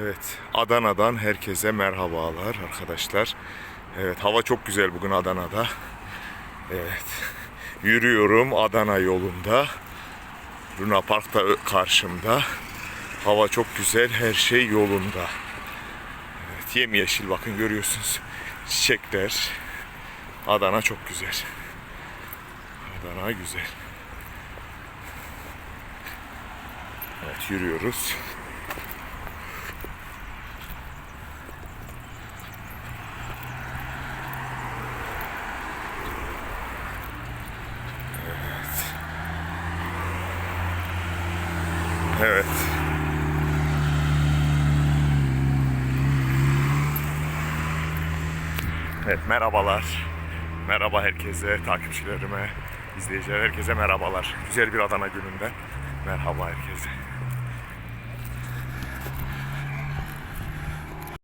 Evet, Adana'dan herkese merhabalar arkadaşlar. Evet, hava çok güzel bugün Adana'da. Evet, yürüyorum Adana yolunda. Luna Park da karşımda. Hava çok güzel, her şey yolunda. Evet, yemyeşil bakın görüyorsunuz. Çiçekler. Adana çok güzel. Adana güzel. Evet, yürüyoruz. Evet. Evet merhabalar. Merhaba herkese, takipçilerime, izleyiciler herkese merhabalar. Güzel bir Adana gününden merhaba herkese.